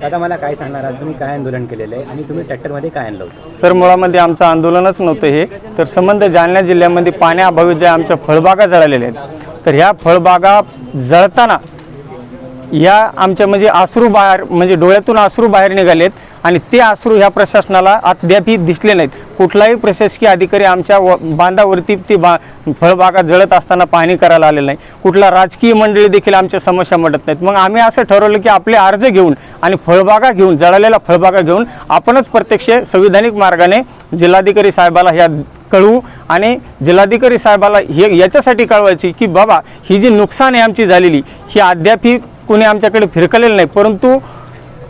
दादा मला काय सांगणार? आज तुम्ही काय आंदोलन केलेलं आहे आणि तुम्ही ट्रॅक्टरमध्ये काय आणलं होतं? सर मुळामध्ये आमचं आंदोलनच नव्हतं हे. तर संबंध जालना जिल्ह्यामध्ये पाण्याअभावी ज्या आमच्या फळबागा जळालेल्या आहेत तर ह्या फळबागा जळताना या आमच्या म्हणजे आसरू बाहेर म्हणजे डोळ्यातून आसरू बाहेर निघालेत आणि ते आसरू ह्या प्रशासनाला अद्यापही दिसले नाहीत. कुठलाही प्रशासकीय अधिकारी आमच्या व बांधावरती ती बा फळबागा जळत असताना पाहणी करायला आलेलं नाही. कुठला राजकीय मंडळी देखील आमच्या समस्या मटत नाहीत. मग आम्ही असं ठरवलं की आपले अर्ज घेऊन आणि फळबागा घेऊन जळालेल्या फळबागा घेऊन आपणच प्रत्यक्ष संविधानिक मार्गाने जिल्हाधिकारी साहेबाला ह्या कळवू आणि जिल्हाधिकारी साहेबाला हे याच्यासाठी कळवायची की बाबा ही जी नुकसान आहे आमची झालेली ही अद्यापही कोणी आमच्याकडे फिरकलेलं नाही. परंतु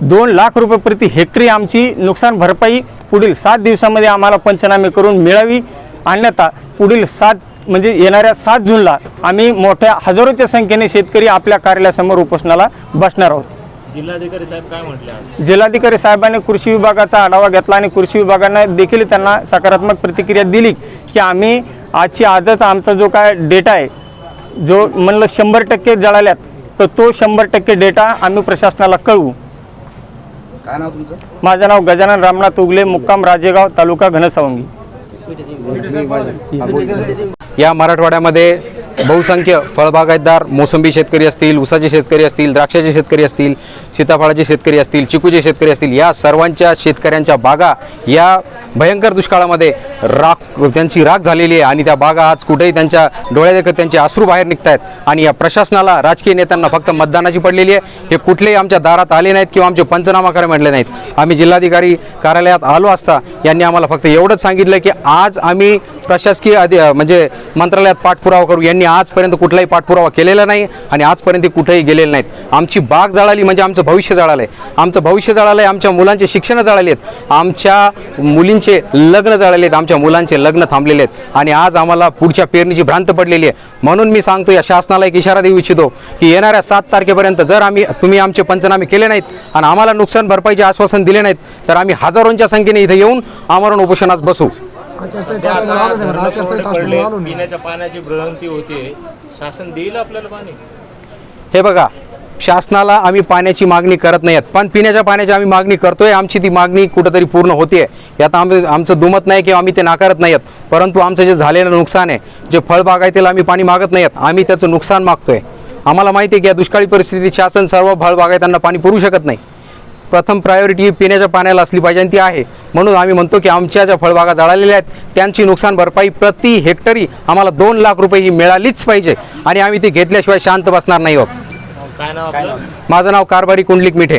दोन लाख रुपये प्रति हेक्टरी आमची नुकसान भरपाई पुढील सात दिवसामध्ये आम्हाला पंचनामे करून मिळावी. अन्यथा पुढील सात म्हणजे येणाऱ्या सात जूनला आम्ही मोठ्या हजारोच्या संख्येने शेतकरी आपल्या कार्यालयासमोर उपोषणाला बसणार आहोत. जिल्हाधिकारी साहेब काय म्हटले जिल्हाधिकारी साहेबांनी कृषी विभागाचा आढावा घेतला आणि कृषी विभागानं देखील त्यांना सकारात्मक प्रतिक्रिया दिली की आम्ही आजची आजच आमचा जो काय डेटा आहे जो म्हणलं शंभर टक्के जळाल्यात तर तो शंभर टक्के डेटा आम्ही प्रशासनाला कळवू. काय नाव तुमचं? माझं नाव गजानन रामनाथ उगले मुक्काम राजेगाव तालुका घनसावंगी. या मराठवाड्यामध्ये बहुसंख्य फळबागायतदार मोसंबी शेतकरी असतील ऊसाचे शेतकरी असतील द्राक्षाचे शेतकरी असतील सीताफळाचे शेतकरी असतील चिकूचे शेतकरी असतील या सर्वांच्या शेतकऱ्यांच्या बागा या भयंकर दुष्काळामध्ये राख त्यांची राख झालेली आहे. आणि त्या बागा आज कुठेही त्यांच्या डोळ्यादेखत त्यांचे अश्रू बाहेर निघत आहेत आणि या प्रशासनाला राजकीय नेत्यांना फक्त मतदानाची पडलेली आहे. हे कुठलेही आमच्या दारात आले नाहीत किंवा आमचे पंचनामा करायला म्हटले नाहीत. आम्ही जिल्हाधिकारी कार्यालयात आलो असता यांनी आम्हाला फक्त एवढंच सांगितलं की आज आम्ही प्रशासकीय अधि म्हणजे मंत्रालयात पाठपुरावा करू. यांनी आजपर्यंत कुठलाही पाठपुरावा केलेला नाही आणि आजपर्यंत ते कुठेही गेलेले नाहीत. आमची बाग जळाली म्हणजे आमचं भविष्य जळालं आहे आमचं भविष्य जळालं आहे आमच्या मुलांचे शिक्षण जळाले आहेत. आमच्या मुलींचे लग्न जळाले आहेत आमच्या मुलांचे लग्न थांबलेले आहेत. आणि आज आम्हाला पुढच्या पेरणीची भ्रांत पडलेली आहे. म्हणून मी सांगतो या शासनाला एक इशारा देऊ इच्छितो की येणाऱ्या सात तारखेपर्यंत जर आम्ही तुम्ही आमचे पंचनामे केले नाहीत आणि आम्हाला नुकसान भरपाईचे आश्वासन दिले नाहीत तर आम्ही हजारोंच्या संख्येने इथे येऊन आमरण उपोषणात बसू. ते आता धरणं कोरडे पडले पिण्याच्या पाण्याची भ्रंती होते. शासन देईल आपल्याला पाणी? हे बघा शासनाला आम्ही पाण्याची मागणी करत नाही आहेत. पण पिण्याच्या पाण्याची आम्ही मागणी करतोय आमची ती मागणी कुठंतरी पूर्ण होते यात आम आमचं दुमत नाही किंवा आम्ही ते नाकारत नाही आहेत. परंतु आमचं जे झालेलं नुकसान आहे जे फळबागायतीला आम्ही पाणी मागत नाही आहेत आम्ही त्याचं नुकसान मागतोय. आम्हाला माहिती आहे की या दुष्काळी परिस्थितीत शासन सर्व फळबागायतांना पाणी पुरू शकत नाही. प्रथम प्रायोरिटी पिण्याच्या पाण्याला असली पाहिजे आणि ती आहे. म्हणून आम्ही म्हणतो की आमच्या ज्या फळबागा जळालेल्या आहेत त्यांची नुकसान भरपाई प्रति हेक्टरी आम्हाला दोन लाख रुपये ही मिळालीच पाहिजे. आणि आम्ही ती घेतल्याशिवाय शांत बसणार नाही आहोत. काय नाव आपलं? माझं नाव कारभारी कुंडलिक मिठे.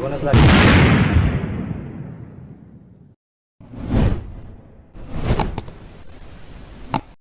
दोनच लाख.